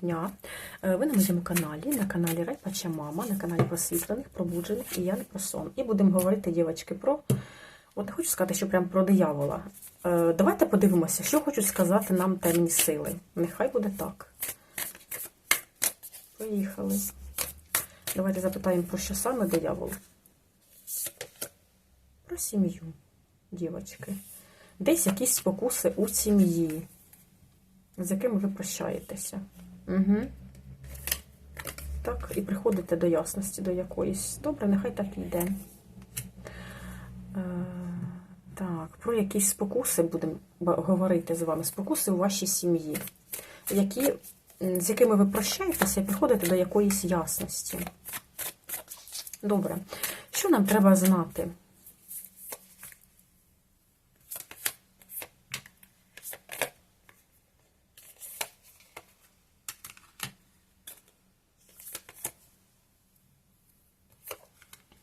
дня. Е, Ви на моєму каналі, на каналі Райпача Мама, на каналі просвітлених, пробуджених і я не про сон. І будемо говорити, дівчатки, про. От не хочу сказати, що прям про диявола. Е, Давайте подивимося, що хочуть сказати нам темні сили. Нехай буде так. Поїхали. Давайте запитаємо, про що саме диявол. Про сім'ю, дівчатки. Десь якісь спокуси у сім'ї, з якими ви прощаєтеся. Угу. Так, і приходите до ясності до якоїсь. Добре, нехай так і йде. Е, так, про якісь спокуси будемо говорити з вами. Спокуси у вашій сім'ї, які, з якими ви прощаєтеся і приходите до якоїсь ясності. Добре. Що нам треба знати?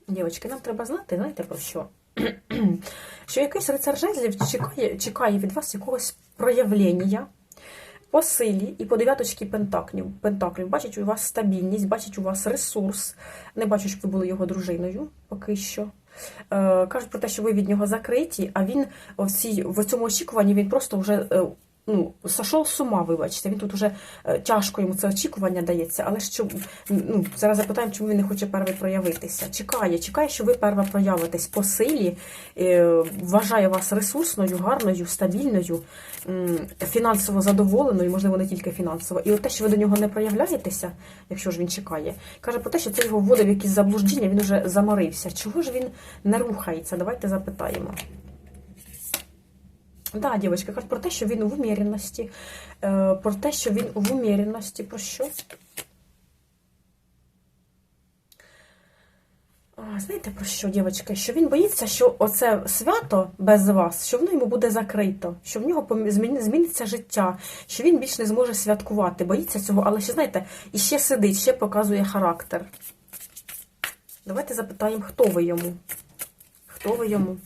Дівчатки, нам треба знати, знаєте про що? що якийсь рицар жезлів чекає, чекає від вас якогось проявлення по силі і по дев'яточці пентаклів. пентаклів. Бачить у вас стабільність, бачить у вас ресурс. Не бачу, щоб ви були його дружиною поки що. Е, кажуть про те, що ви від нього закриті, а він в, цій, в цьому очікуванні він просто вже е, ну, сошов з ума, вибачте. Він тут вже е, тяжко йому це очікування дається, але що ну, зараз запитаємо, чому він не хоче перший проявитися. Чекає, чекає, що ви перва проявитесь по силі, е, вважає вас ресурсною, гарною, стабільною, фінансово задоволеною, можливо, не тільки фінансово. І от те, що ви до нього не проявляєтеся, якщо ж він чекає, каже про те, що це його вводить в якісь заблуждіння, він уже заморився. Чого ж він не рухається? Давайте запитаємо. Да, дівчатка, кажуть про те, що він в уміряності, е, про те, що він в уміряності, про що? Знаєте про що, дівчатка? Що він боїться, що оце свято без вас, що воно йому буде закрито, що в нього зміниться життя, що він більш не зможе святкувати. Боїться цього, але ще, знаєте, і ще сидить, ще показує характер. Давайте запитаємо, хто ви йому? Хто ви йому?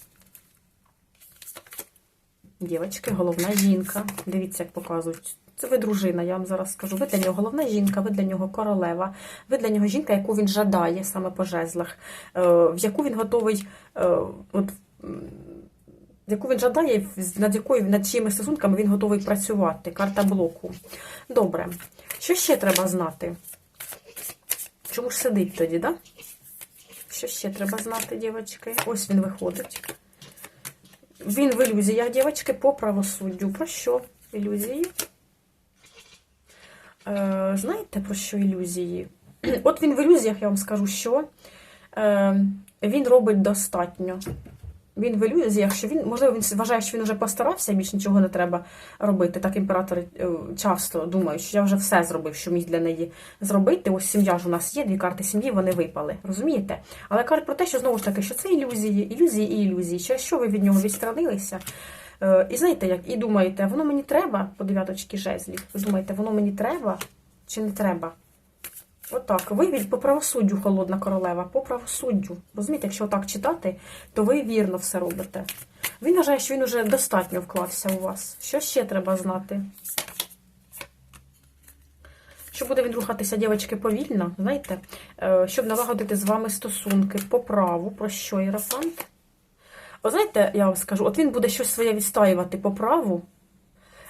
Дівчатки, головна жінка. Дивіться, як показують. Це ви дружина, я вам зараз скажу. Ви для нього головна жінка, ви для нього королева, ви для нього жінка, яку він жадає саме по жезлах, е, в яку він готовий, е, от, яку він жадає, над якою над чиїми стосунками він готовий працювати. Карта блоку. Добре. Що ще треба знати? Чому ж сидить тоді, да? Що ще треба знати, дівчатки? Ось він виходить. Він в ілюзіях, дівчатки, по правосуддю. Про що ілюзії? Е, знаєте, про що ілюзії? От він в ілюзіях, я вам скажу, що е, він робить достатньо. Він в ілюзіях, що він, можливо, він вважає, що він вже постарався, більш нічого не треба робити. Так імператори е, часто думають, що я вже все зробив, що міг для неї зробити. Ось сім'я ж у нас є, дві карти сім'ї, вони випали. Розумієте? Але кажуть про те, що знову ж таки, що це ілюзії, ілюзії і ілюзії. Що, що ви від нього відстранилися? Е, І знаєте, як і думаєте, воно мені треба по дев'яточки жезлів. Ви думаєте, воно мені треба чи не треба? Отак, ви по правосуддю, холодна королева, по правосуддю. Розумієте, якщо отак читати, то ви вірно все робите. Він вважає, що він уже достатньо вклався у вас. Що ще треба знати? Що буде він рухатися, дівчатки, повільно, знаєте, Е, щоб налагодити з вами стосунки по праву, про що Єрофант? О, знаєте, я вам скажу, от він буде щось своє відстаювати по праву.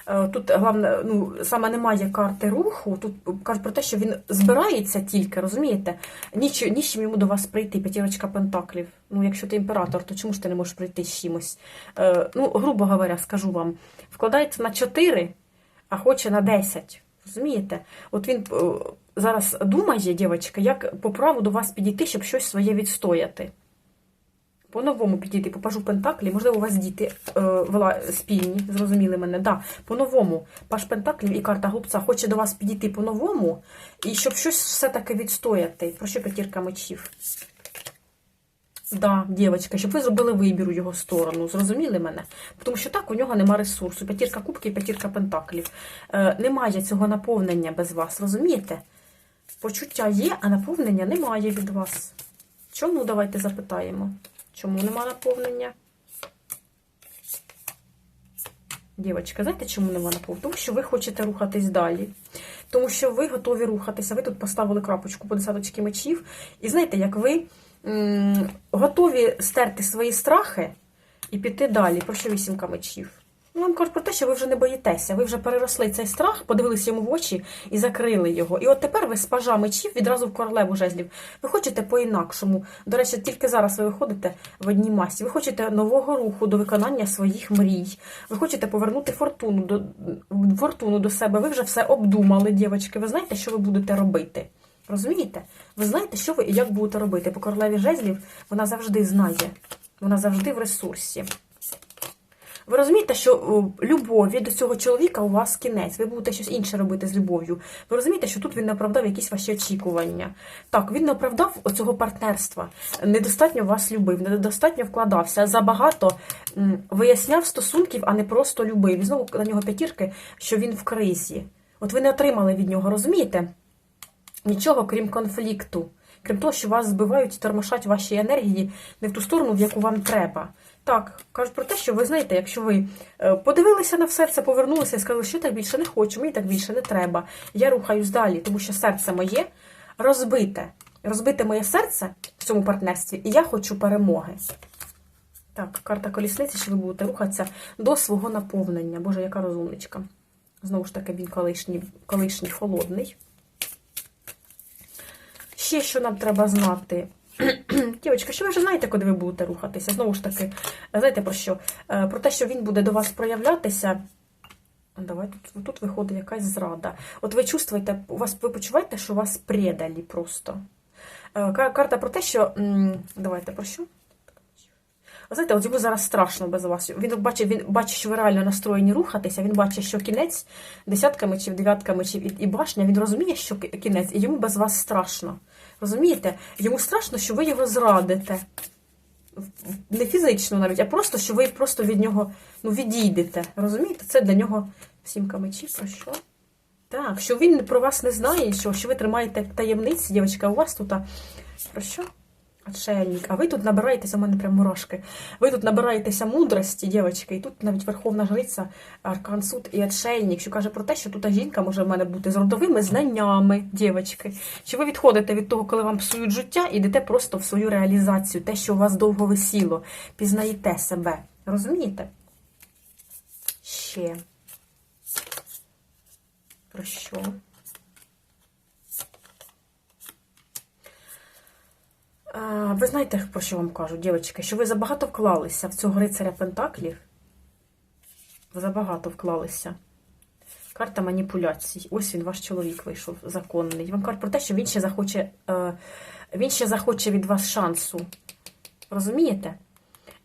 Е, Тут головне, ну саме немає карти руху. Тут кажуть про те, що він збирається тільки, розумієте? Ніч, нічим йому до вас прийти, п'ятірочка пентаклів. Ну, якщо ти імператор, то чому ж ти не можеш прийти з чимось? Е, ну, грубо говоря, скажу вам, вкладається на 4, а хоче на 10. Розумієте? От він е, зараз думає, дівчатка, як по праву до вас підійти, щоб щось своє відстояти. По-новому підійти, попажу Пентаклі, можливо, у вас діти е, спільні, зрозуміли мене. Да, по-новому. Паш Пентаклів і карта глупця хоче до вас підійти по-новому, і щоб щось все-таки відстояти. Про що п'ятірка мечів? Да, дівчатка, щоб ви зробили вибір у його сторону, зрозуміли мене? Тому що так у нього нема ресурсу. П'ятірка кубків, п'ятірка пентаклів. Е, немає цього наповнення без вас, розумієте? Почуття є, а наповнення немає від вас. Чому давайте запитаємо? Чому нема наповнення? Дівочка, знаєте, чому нема наповнення? Тому що ви хочете рухатись далі. Тому що ви готові рухатися. Ви тут поставили крапочку по десяточки мечів. І знаєте, як ви готові стерти свої страхи і піти далі. Про що вісімка мечів? Ну, вам кажуть про те, що ви вже не боїтеся. Ви вже переросли цей страх, подивилися йому в очі і закрили його. І от тепер ви з пажа мечів відразу в королеву жезлів. Ви хочете по-інакшому. До речі, тільки зараз ви виходите в одній масі. Ви хочете нового руху до виконання своїх мрій. Ви хочете повернути фортуну до фортуну до себе. Ви вже все обдумали, дівчатки. Ви знаєте, що ви будете робити. Розумієте? Ви знаєте, що ви і як будете робити. По королеві жезлів вона завжди знає. Вона завжди в ресурсі. Ви розумієте, що любові до цього чоловіка у вас кінець. Ви будете щось інше робити з любов'ю. Ви розумієте, що тут він не оправдав якісь ваші очікування. Так, він не оправдав оцього партнерства. Недостатньо вас любив, недостатньо вкладався. Забагато виясняв стосунків, а не просто любив. І знову на нього п'ятірки, що він в кризі. От ви не отримали від нього, розумієте? Нічого, крім конфлікту. Крім того, що вас збивають і тормошать ваші енергії не в ту сторону, в яку вам треба. Так, кажуть про те, що ви знаєте, якщо ви е, подивилися на все це, повернулися і сказали, що так більше не хочу, мені так більше не треба. Я рухаюсь далі, тому що серце моє розбите. Розбите моє серце в цьому партнерстві, і я хочу перемоги. Так, карта колісниці, що ви будете рухатися до свого наповнення. Боже, яка розумничка. Знову ж таки, він колишній, колишній холодний. Ще що нам треба знати. Дівчатка, що ви вже знаєте, куди ви будете рухатися? Знову ж таки, знаєте про що? Е, Про те, що він буде до вас проявлятися. Давай тут, тут виходить якась зрада. От ви чувствуєте, у вас ви почуваєте, що вас предалі просто. Е, Карта про те, що. Давайте про що? Знаєте, от йому зараз страшно без вас. Він бачить, він бачить, що ви реально настроєні рухатися. Він бачить, що кінець десятка мечів, дев'ятка мечів і, і башня. Він розуміє, що кінець, і йому без вас страшно. Розумієте? Йому страшно, що ви його зрадите. Не фізично навіть, а просто, що ви просто від нього ну, відійдете. Розумієте? Це для нього сімка мечів. Про що? Так, що він про вас не знає, що, що ви тримаєте таємниці, дівчинка, у вас тут. Про що? Отшельник. А ви тут набираєтеся, у мене прям мурашки. Ви тут набираєтеся мудрості, дівчатки, і тут навіть Верховна Жриця, Аркан Суд і Отшельник, що каже про те, що тут жінка може в мене бути з родовими знаннями, дівчатки. Чи ви відходите від того, коли вам псують життя, і йдете просто в свою реалізацію, те, що у вас довго висіло, пізнаєте себе. Розумієте? Ще. Про що? А, Ви знаєте, про що вам кажу, дівчатки, що ви забагато вклалися в цього рицаря Пентаклів. Ви забагато вклалися. Карта маніпуляцій. Ось він, ваш чоловік вийшов законний. Вам кажуть про те, що він ще захоче, е, він ще захоче від вас шансу. Розумієте?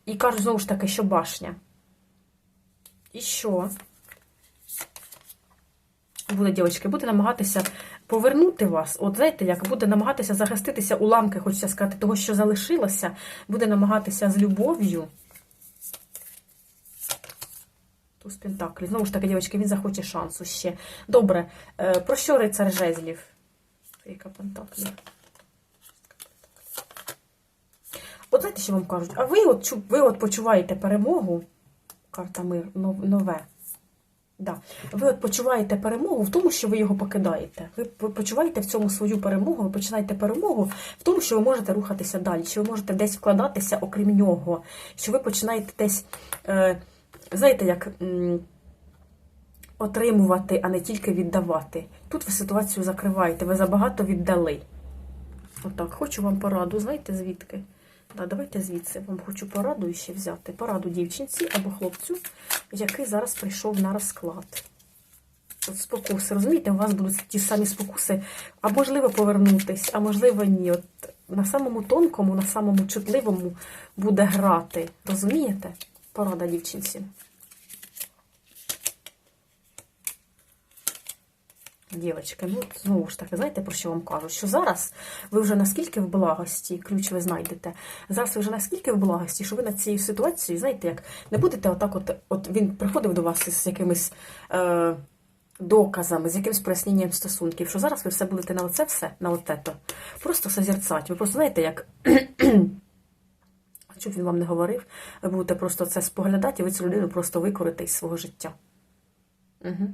І кажуть знову ж таки, що башня. І що? Буде, дівчатки, буде намагатися повернути вас. От знаєте, як буде намагатися захиститися уламки, хочеться сказати, того, що залишилося, буде намагатися з любов'ю. Туз Пентаклі. Знову ж таки, дівчатки, він захоче шансу ще. Добре, е, про що рицар жезлів? Трійка Пентаклів. От знаєте, що вам кажуть? А ви от, ви от почуваєте перемогу, карта мир, нове. Да. Ви от почуваєте перемогу в тому, що ви його покидаєте. Ви почуваєте в цьому свою перемогу, ви починаєте перемогу в тому, що ви можете рухатися далі, що ви можете десь вкладатися, окрім нього, що ви починаєте десь, е, знаєте, як м, отримувати, а не тільки віддавати. Тут ви ситуацію закриваєте, ви забагато віддали. Отак, хочу вам пораду, знаєте звідки? Да, давайте звідси вам хочу пораду ще взяти. Пораду дівчинці або хлопцю, який зараз прийшов на розклад. От спокуси, розумієте, у вас будуть ті самі спокуси, а можливо повернутись, а можливо ні. От на самому тонкому, на самому чутливому буде грати. Розумієте? Порада дівчинці. Дівчатки, ну знову ж таки, знаєте, про що вам кажу? Що зараз ви вже наскільки в благості, ключ ви знайдете, зараз ви вже наскільки в благості, що ви над цією ситуацією, знаєте, як не будете отак, от, от він приходив до вас із якимись е, доказами, з якимось проясненням стосунків, що зараз ви все будете на оце все, на отето, просто созерцати. Ви просто знаєте, як. Щоб він вам не говорив, ви будете просто це споглядати, і ви цю людину просто викорите із свого життя. Угу.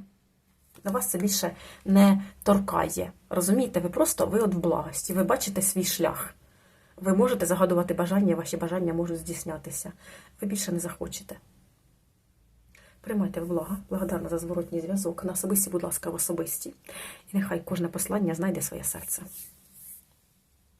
На вас це більше не торкає. Розумієте, ви просто ви от в благості, ви бачите свій шлях. Ви можете загадувати бажання, ваші бажання можуть здійснятися. Ви більше не захочете. Приймайте в блага, благодарна за зворотній зв'язок. На особисті, будь ласка, в особисті. І нехай кожне послання знайде своє серце.